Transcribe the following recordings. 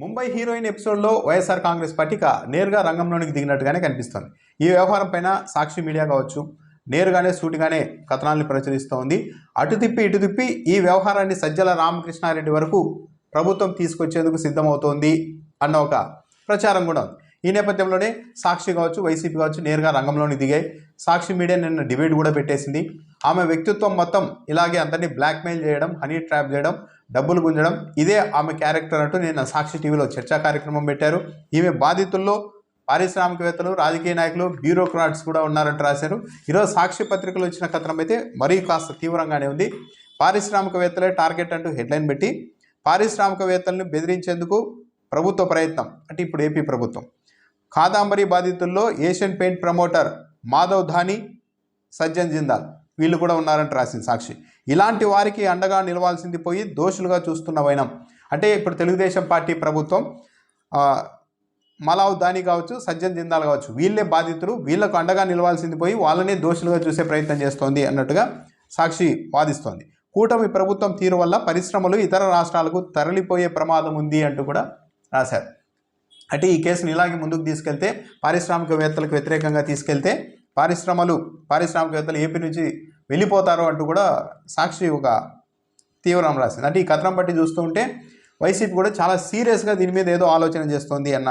Mumbai heroine ఎపిసోడ్లో వైఎస్ఆర్ కాంగ్రెస్ పట్టిక నేరుగా రంగంలోనికి దిగినట్టుగానే కనిపిస్తోంది. ఈ వ్యవహారం పైన సాక్షి మీడియా కావచ్చు నేరుగానే సూటిగానే కథనాల్ని ప్రచురిస్తోంది. అటు తిప్పి ఇటు తిప్పి ఈ వ్యవహారాన్ని సజ్జల రామకృష్ణారెడ్డి వరకు ప్రభుత్వం తీసుకొచ్చేందుకు సిద్ధమవుతోంది అన్న ఒక ప్రచారం కూడా ఉంది. ఈ నేపథ్యంలోనే సాక్షి కావచ్చు వైసీపీ కావచ్చు నేరుగా రంగంలోకి దిగాయి. సాక్షి మీడియా నిన్న డిబేట్ కూడా పెట్టేసింది. ఆమె వ్యక్తిత్వం మొత్తం ఇలాగే అందరినీ బ్లాక్మెయిల్ చేయడం హనీ ట్రాప్ చేయడం డబ్బులు గుంజడం. ఇదే ఆమె క్యారెక్టర్ అంటూ నిన్న సాక్షి టీవీలో చర్చా కార్యక్రమం పెట్టారు. ఈమె బాధితుల్లో పారిశ్రామికవేత్తలు రాజకీయ నాయకులు బ్యూరోక్రాట్స్ కూడా ఉన్నారంటూ రాశారు. ఈరోజు సాక్షి పత్రికలు వచ్చిన కథనం అయితే మరీ కాస్త తీవ్రంగానే ఉంది. పారిశ్రామికవేత్తలే టార్గెట్ అంటూ హెడ్లైన్ పెట్టి పారిశ్రామికవేత్తలను బెదిరించేందుకు ప్రభుత్వ ప్రయత్నం. అంటే ఇప్పుడు ఏపీ ప్రభుత్వం. Kadambari బాధితుల్లో Asian paint promoter Madhav Dhani Sajjan Jindal. వీళ్ళు కూడా ఉన్నారని రాసింది సాక్షి. ఇలాంటి వారికి అండగా నిలవాల్సింది పోయి దోషులుగా చూస్తున్న వైనం. అంటే ఇప్పుడు తెలుగుదేశం పార్టీ ప్రభుత్వం ఆ, మలావ్ దాని కావచ్చు సజ్జన్ జిందాల్ కావచ్చు వీళ్ళే బాధితులు వీళ్ళకు అండగా నిలవాల్సింది పోయి వాళ్ళనే దోషులుగా చూసే ప్రయత్నం చేస్తోంది అన్నట్టుగా సాక్షి వాదిస్తోంది. కూటమి ప్రభుత్వం తీరు వల్ల పరిశ్రమలు ఇతర రాష్ట్రాలకు తరలిపోయే ప్రమాదం ఉంది అంటూ కూడా రాశారు. అంటే ఈ కేసును ఇలాగే ముందుకు తీసుకెళ్తే పారిశ్రామికవేత్తలకు వ్యతిరేకంగా తీసుకెళ్తే పారిశ్రమలు పారిశ్రామికవేత్తలు ఏపీ నుంచి వెళ్ళిపోతారు అంటూ కూడా సాక్షి ఒక తీవ్రం రాసింది. అంటే ఈ కథనం బట్టి చూస్తూ ఉంటే వైసీపీ కూడా చాలా సీరియస్గా దీని మీద ఏదో ఆలోచన చేస్తోంది అన్న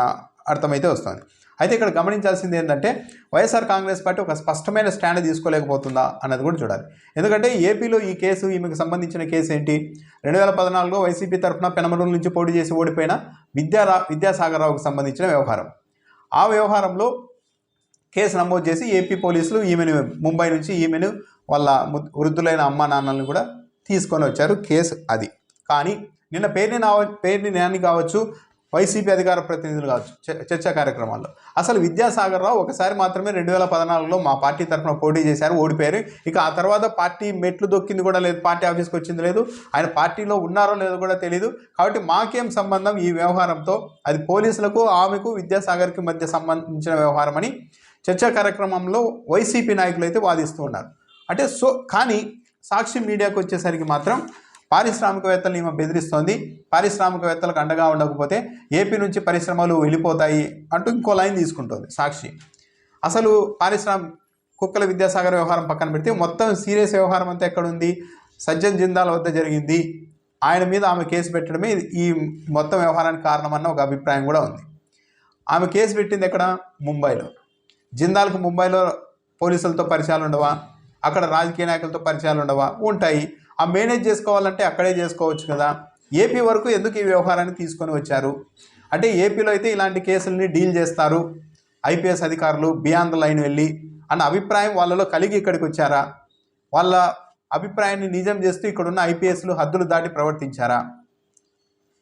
అర్థమైతే వస్తుంది. అయితే ఇక్కడ గమనించాల్సింది ఏంటంటే వైఎస్ఆర్ కాంగ్రెస్ పార్టీ ఒక స్పష్టమైన స్టాండ్ తీసుకోలేకపోతుందా అన్నది కూడా చూడాలి. ఎందుకంటే ఏపీలో ఈ కేసు ఈమెకు సంబంధించిన కేసు ఏంటి? రెండు వేల పద్నాలుగులో వైసీపీ తరఫున పెనమలూరు నుంచి పోటీ చేసి ఓడిపోయిన విద్యారా విద్యాసాగర్ రావుకు సంబంధించిన వ్యవహారం. ఆ వ్యవహారంలో కేసు నమోదు చేసి ఏపీ పోలీసులు ఈమెను ముంబై నుంచి ఈమెను వాళ్ళ వృద్ధులైన అమ్మ నాన్నలను కూడా తీసుకొని వచ్చారు కేసు అది. కానీ నిన్న పేరుని నావ పేరుని నాని కావచ్చు వైసీపీ అధికార ప్రతినిధులు కావచ్చు చ- చర్చా కార్యక్రమాల్లో. అసలు విద్యాసాగర్ రావు ఒకసారి మాత్రమే రెండు వేల పద్నాలుగులో మా పార్టీ తరఫున పోటీ చేశారు ఓడిపోయారు. ఇక ఆ తర్వాత పార్టీ మెట్లు దొక్కింది కూడా లేదు పార్టీ ఆఫీస్కి వచ్చింది లేదు. ఆయన పార్టీలో ఉన్నారో లేదో కూడా తెలియదు కాబట్టి మాకేం సంబంధం ఈ వ్యవహారంతో? అది పోలీసులకు ఆమెకు విద్యాసాగర్కి మధ్య సంబంధించిన వ్యవహారం అని చర్చా కార్యక్రమంలో వైసీపీ నాయకులు అయితే వాదిస్తూ ఉన్నారు. అంటే సో కానీ సాక్షి మీడియాకు వచ్చేసరికి మాత్రం పారిశ్రామికవేత్తలను ఈమె బెదిరిస్తోంది. పారిశ్రామికవేత్తలకు అండగా ఉండకపోతే ఏపీ నుంచి పరిశ్రమలు వెళ్ళిపోతాయి అంటూ ఇంకో లైన్ తీసుకుంటుంది సాక్షి. అసలు పారిశ్రామిక కుక్కల విద్యాసాగర్ వ్యవహారం పక్కన పెడితే మొత్తం సీరియస్ వ్యవహారం అంతా ఎక్కడుంది? సజ్జన్ జిందాల్ వద్ద జరిగింది. ఆయన మీద ఆమె కేసు పెట్టడమే ఇది- ఈ మొత్తం వ్యవహారానికి కారణమన్న ఒక అభిప్రాయం కూడా ఉంది. ఆమె కేసు పెట్టింది ఎక్కడ? ముంబైలో. జిందాల్కు ముంబైలో పోలీసులతో పరిచయాలు ఉండవా? అక్కడ రాజకీయ నాయకులతో పరిచయాలు ఉండవా? ఉంటాయి. ఆ మేనేజ్ చేసుకోవాలంటే అక్కడే చేసుకోవచ్చు కదా. ఏపీ వరకు ఎందుకు ఈ వ్యవహారాన్ని తీసుకొని వచ్చారు? అంటే ఏపీలో అయితే ఇలాంటి కేసుల్ని డీల్ చేస్తారు. ఐపీఎస్ అధికారులు బియాండ్ ద లైన్ వెళ్ళి అన్న అభిప్రాయం వాళ్ళలో కలిగి ఇక్కడికి వచ్చారా? వాళ్ళ అభిప్రాయాన్ని నిజం చేస్తూ ఇక్కడున్న ఐపీఎస్లు హద్దులు దాటి ప్రవర్తించారా?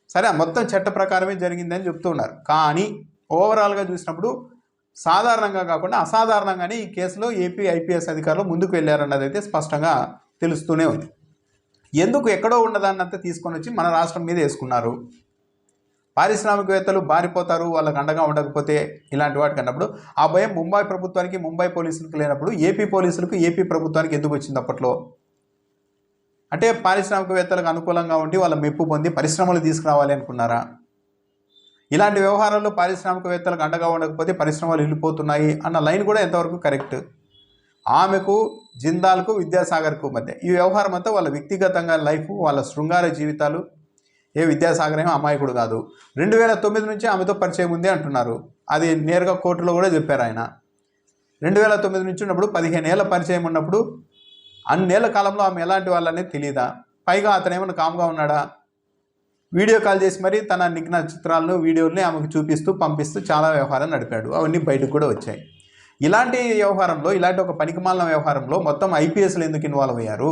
సరే మొత్తం చట్ట ప్రకారమే జరిగిందని చెప్తూ ఉన్నారు. కానీ ఓవరాల్గా చూసినప్పుడు సాధారణంగా కాకుండా అసాధారణంగానే ఈ కేసులో ఏపీ ఐపీఎస్ అధికారులు ముందుకు వెళ్ళారన్నది అయితే స్పష్టంగా తెలుస్తూనే ఉంది. ఎందుకు ఎక్కడో ఉన్నదాన్నంతా తీసుకొని వచ్చి మన రాష్ట్రం మీద వేసుకున్నారు? పారిశ్రామికవేత్తలు బారిపోతారు వాళ్ళకి అండగా ఉండకపోతే ఇలాంటి వాటికి అన్నప్పుడు ఆ భయం ముంబై ప్రభుత్వానికి ముంబై పోలీసులకు లేనప్పుడు ఏపీ పోలీసులకు ఏపీ ప్రభుత్వానికి ఎందుకు వచ్చింది అప్పట్లో? అంటే పారిశ్రామికవేత్తలకు అనుకూలంగా ఉండి వాళ్ళ మెప్పు పొంది పరిశ్రమలు తీసుకురావాలి అనుకున్నారా? ఇలాంటి వ్యవహారాల్లో పారిశ్రామికవేత్తలకు అండగా ఉండకపోతే పరిశ్రమలు వెళ్ళిపోతున్నాయి అన్న లైన్ కూడా ఎంతవరకు కరెక్ట్? ఆమెకు జిందాల్కు విద్యాసాగర్కు మధ్య. ఈ వ్యవహారం అంతా వాళ్ళ వ్యక్తిగతంగా లైఫ్ వాళ్ళ శృంగార జీవితాలు. ఏ విద్యాసాగర్ ఏమో అమాయకుడు కాదు. రెండు వేల తొమ్మిది నుంచి ఆమెతో పరిచయం ఉంది అంటున్నారు. అది నేరుగా కోర్టులో కూడా చెప్పారు ఆయన. రెండు వేల తొమ్మిది నుంచి ఉన్నప్పుడు పదిహేను ఏళ్ళ పరిచయం ఉన్నప్పుడు అన్నేళ్ళ కాలంలో ఆమె ఎలాంటి వాళ్ళనేది తెలియదా పైగా అతను ఏమైనా కామ్గా ఉన్నాడా? వీడియో కాల్ చేసి మరీ తన నిఘ్న చిత్రాలను వీడియోల్ని ఆమెకు చూపిస్తూ పంపిస్తూ చాలా వ్యవహారం నడిపాడు. అవన్నీ బయటకు కూడా వచ్చాయి. ఇలాంటి వ్యవహారంలో ఇలాంటి ఒక పనికిమాలిన వ్యవహారంలో మొత్తం ఐపీఎస్లు ఎందుకు ఇన్వాల్వ్ అయ్యారు?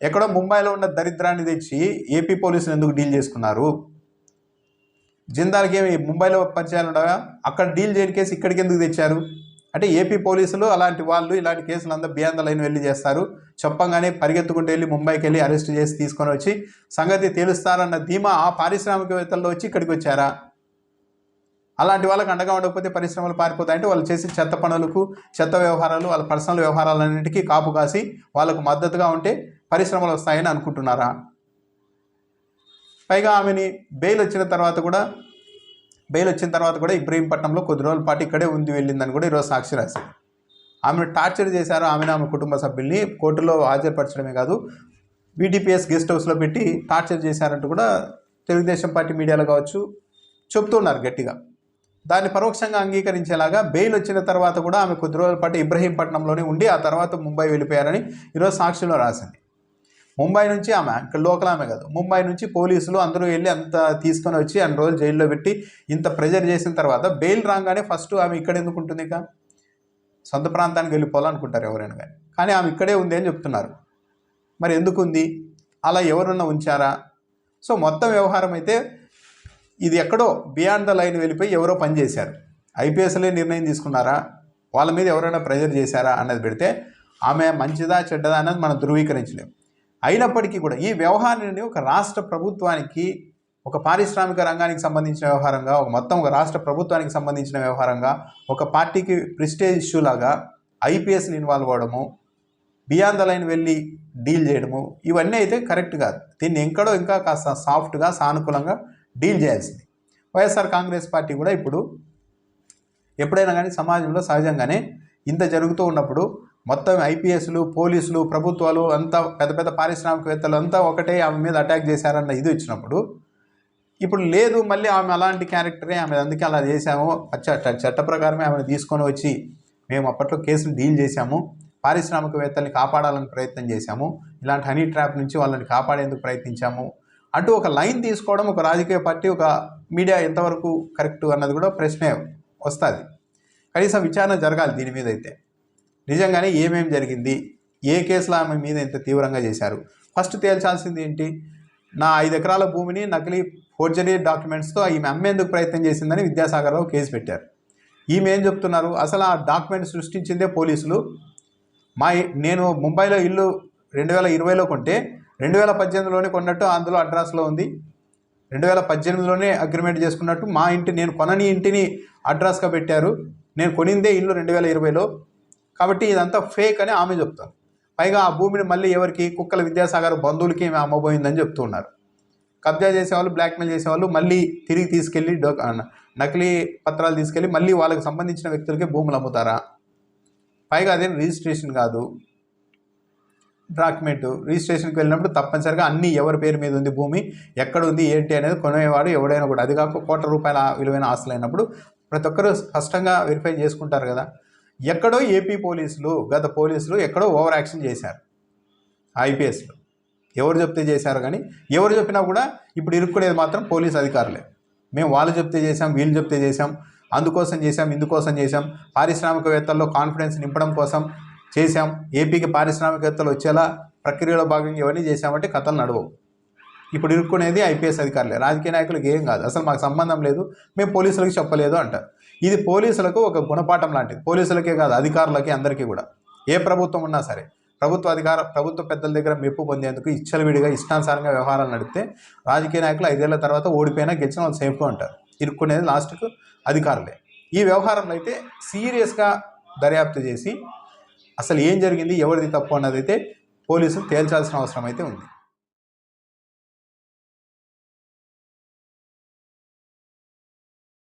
ఎక్కడో ముంబైలో ఉన్న దరిద్రాన్ని తెచ్చి ఏపీ పోలీసులు ఎందుకు డీల్ చేసుకున్నారు? జిందాల్కి ఏమి ముంబైలో పరిచయాలు ఉండగా అక్కడ డీల్ చేయని కేసు ఇక్కడికి ఎందుకు తెచ్చారు? అంటే ఏపీ పోలీసులు అలాంటి వాళ్ళు ఇలాంటి కేసులు అందరూ బియాంద లైన్ వెళ్ళి చేస్తారు. చెప్పంగానే పరిగెత్తుకుంటూ వెళ్ళి ముంబైకి వెళ్ళి అరెస్ట్ చేసి తీసుకొని వచ్చి సంగతి తేలుస్తారన్న ధీమా ఆ పారిశ్రామికవేత్తల్లో వచ్చి ఇక్కడికి వచ్చారా? అలాంటి వాళ్ళకి అండగా ఉండకపోతే పరిశ్రమలు పారిపోతాయంటే వాళ్ళు చేసే చెత్త పనులకు చెత్త వ్యవహారాలు వాళ్ళ పర్సనల్ వ్యవహారాలన్నింటికీ కాపు కాసి వాళ్ళకు మద్దతుగా ఉంటే పరిశ్రమలు వస్తాయని అనుకుంటున్నారా? పైగా ఆమెని బెయిల్ వచ్చిన తర్వాత కూడా బెయిల్ వచ్చిన తర్వాత కూడా ఇబ్రహీంపట్నంలో కొద్ది రోజుల పాటు ఇక్కడే ఉంది వెళ్ళిందని కూడా ఈరోజు సాక్షి రాసింది ఆమెను టార్చర్ చేశారు ఆమెను ఆమె కుటుంబ సభ్యుల్ని కోర్టులో హాజరుపరచడమే కాదు బీటీపీఎస్ గెస్ట్ హౌస్లో పెట్టి టార్చర్ చేశారంటూ కూడా తెలుగుదేశం పార్టీ మీడియాలో కావచ్చు చెప్తున్నారు గట్టిగా. దాన్ని పరోక్షంగా అంగీకరించేలాగా బెయిల్ వచ్చిన తర్వాత కూడా ఆమె కొద్ది రోజుల పాటు ఇబ్రహీంపట్నంలోనే ఉండి ఆ తర్వాత ముంబై వెళ్ళిపోయారని ఈరోజు సాక్షిలో రాసింది. ముంబై నుంచి ఆమె ఇక్కడ లోకల్ ఆమె కాదు. ముంబై నుంచి పోలీసులు అందరూ వెళ్ళి అంత తీసుకొని వచ్చి అన్ని రోజులు జైల్లో పెట్టి ఇంత ప్రెజర్ చేసిన తర్వాత బెయిల్ రాగానే ఫస్ట్ ఆమె ఇక్కడ ఎందుకు ఉంటుంది ఇక? సొంత ప్రాంతానికి వెళ్ళిపోవాలనుకుంటారు ఎవరైనా కానీ. కానీ ఆమె ఇక్కడే ఉంది అని చెప్తున్నారు. మరి ఎందుకు ఉంది? అలా ఎవరన్నా ఉంచారా? సో మొత్తం వ్యవహారం అయితే ఇది ఎక్కడో బియాండ్ ద లైన్ వెళ్ళిపోయి ఎవరో పనిచేశారు ఐపీఎస్లే నిర్ణయం తీసుకున్నారా? వాళ్ళ మీద ఎవరైనా ప్రెజర్ చేశారా? అన్నది పెడితే ఆమె మంచిదా చెడ్డదా అనేది మనం ధృవీకరించలేం. అయినప్పటికీ కూడా ఈ వ్యవహారాన్ని ఒక రాష్ట్ర ప్రభుత్వానికి ఒక పారిశ్రామిక రంగానికి సంబంధించిన వ్యవహారంగా ఒక మొత్తం ఒక రాష్ట్ర ప్రభుత్వానికి సంబంధించిన వ్యవహారంగా ఒక పార్టీకి ప్రిస్టేజ్ ఇష్యూ లాగా ఐపీఎస్ని ఇన్వాల్వ్ అవ్వడము బియాండ్ ద లైన్ వెళ్ళి డీల్ చేయడము ఇవన్నీ అయితే కరెక్ట్ కాదు. దీన్ని ఎక్కడో ఇంకా కాస్త సాఫ్ట్గా సానుకూలంగా డీల్ చేయాల్సింది. వైఎస్ఆర్ కాంగ్రెస్ పార్టీ కూడా ఇప్పుడు ఎప్పుడైనా కానీ సమాజంలో సహజంగానే ఇంత జరుగుతూ ఉన్నప్పుడు మొత్తం ఐపీఎస్లు పోలీసులు ప్రభుత్వాలు అంతా పెద్ద పెద్ద పారిశ్రామికవేత్తలు అంతా ఒకటే ఆమె మీద అటాక్ చేశారన్న ఇది వచ్చినప్పుడు ఇప్పుడు లేదు మళ్ళీ ఆమె అలాంటి క్యారెక్టరే ఆమె అందుకే అలా చేశాము. చట్ట చట్ట ప్రకారమే ఆమెను తీసుకొని వచ్చి మేము అప్పట్లో కేసును డీల్ చేశాము. పారిశ్రామికవేత్తల్ని కాపాడాలని ప్రయత్నం చేశాము. ఇలాంటి హనీ ట్రాప్ నుంచి వాళ్ళని కాపాడేందుకు ప్రయత్నించాము. అంటూ ఒక లైన్ తీసుకోవడం ఒక రాజకీయ పార్టీ ఒక మీడియా ఎంతవరకు కరెక్ట్ అన్నది కూడా ప్రశ్నే వస్తుంది. కనీసం విచారణ జరగాలి దీని మీద అయితే. నిజంగానే ఏమేమి జరిగింది? ఏ కేసులో ఆమె మీద ఇంత తీవ్రంగా చేశారు? ఫస్ట్ తేల్చాల్సింది ఏంటి? నా ఐదు ఎకరాల భూమిని నకిలీ ఫోర్జరీ డాక్యుమెంట్స్తో ఈమె అమ్మేందుకు ప్రయత్నం చేసిందని విద్యాసాగర్రావు కేసు పెట్టారు. ఈమె ఏం చెప్తున్నారు? అసలు ఆ డాక్యుమెంట్ సృష్టించిందే పోలీసులు? మా నేను ముంబైలో ఇల్లు రెండు వేల ఇరవైలో కొంటే రెండు వేల పద్దెనిమిదిలోనే కొన్నట్టు అందులో అడ్రస్లో ఉంది. రెండు వేల పద్దెనిమిదిలోనే అగ్రిమెంట్ చేసుకున్నట్టు మా ఇంటి నేను కొనని ఇంటిని అడ్రస్గా పెట్టారు. నేను కొనిందే ఇల్లు రెండు వేల ఇరవైలో. కాబట్టి ఇదంతా ఫేక్ అని ఆమె చెప్తారు. పైగా ఆ భూమిని మళ్ళీ ఎవరికి? కుక్కల విద్యాసాగర్ బంధువులకి ఈమె అమ్మబోయిందని చెప్తున్నారు. కబ్జా చేసేవాళ్ళు బ్లాక్మెయిల్ చేసేవాళ్ళు మళ్ళీ తిరిగి తీసుకెళ్ళి నకిలీ పత్రాలు తీసుకెళ్ళి మళ్ళీ వాళ్ళకి సంబంధించిన వ్యక్తులకే భూములు అమ్ముతారా? పైగా అదేం రిజిస్ట్రేషన్ కాదు. డాక్యుమెంట్. రిజిస్ట్రేషన్కి వెళ్ళినప్పుడు తప్పనిసరిగా అన్ని ఎవరి పేరు మీద ఉంది భూమి ఎక్కడ ఉంది ఏంటి అనేది కొనేవాడు ఎవడైనా కూడా. అది కాక కోట్ల రూపాయల విలువైన ఆస్తులు అయినప్పుడు ప్రతి ఒక్కరూ స్పష్టంగా వెరిఫై చేసుకుంటారు కదా. ఎక్కడో ఏపీ పోలీసులు గత పోలీసులు ఎక్కడో ఓవర్ యాక్షన్ చేశారు. ఐపీఎస్లో. ఎవరు చెప్తే చేశారు కానీ ఎవరు చెప్పినా కూడా ఇప్పుడు ఇరుక్కునేది మాత్రం పోలీస్ అధికారులే. మేము వాళ్ళు చెప్తే చేసాం వీళ్ళు చెప్తే చేసాం అందుకోసం చేసాం ఇందుకోసం చేసాం పారిశ్రామికవేత్తల్లో కాన్ఫిడెన్స్ నింపడం కోసం చేశాం ఏపీకి పారిశ్రామికవేత్తలు వచ్చేలా ప్రక్రియలో భాగంగా ఇవన్నీ చేశామంటే కథలు నడవవు. ఇప్పుడు ఇరుక్కునేది ఐపీఎస్ అధికారులే. రాజకీయ నాయకులకు ఏం కాదు. అసలు మాకు సంబంధం లేదు. మేము పోలీసులకు చెప్పలేదు అంటారు. ఇది పోలీసులకు ఒక గుణపాఠం లాంటిది. పోలీసులకే కాదు అధికారులకి అందరికీ కూడా. ఏ ప్రభుత్వం ఉన్నా సరే ప్రభుత్వ అధికార ప్రభుత్వ పెద్దల దగ్గర మెప్పు పొందేందుకు ఇచ్చలవిడిగా ఇష్టానుసారంగా వ్యవహారాలు నడిపితే రాజకీయ నాయకులు ఐదేళ్ళ తర్వాత ఓడిపోయినా గెలిచిన వాళ్ళు సేఫ్గా ఉంటారు. ఇరుక్కునేది లాస్ట్కు అధికారులే. ఈ వ్యవహారంలో అయితే సీరియస్గా దర్యాప్తు చేసి అసలు ఏం జరిగింది ఎవరిది తప్పు అన్నది అయితే పోలీసులు తేల్చాల్సిన అవసరం అయితే ఉంది.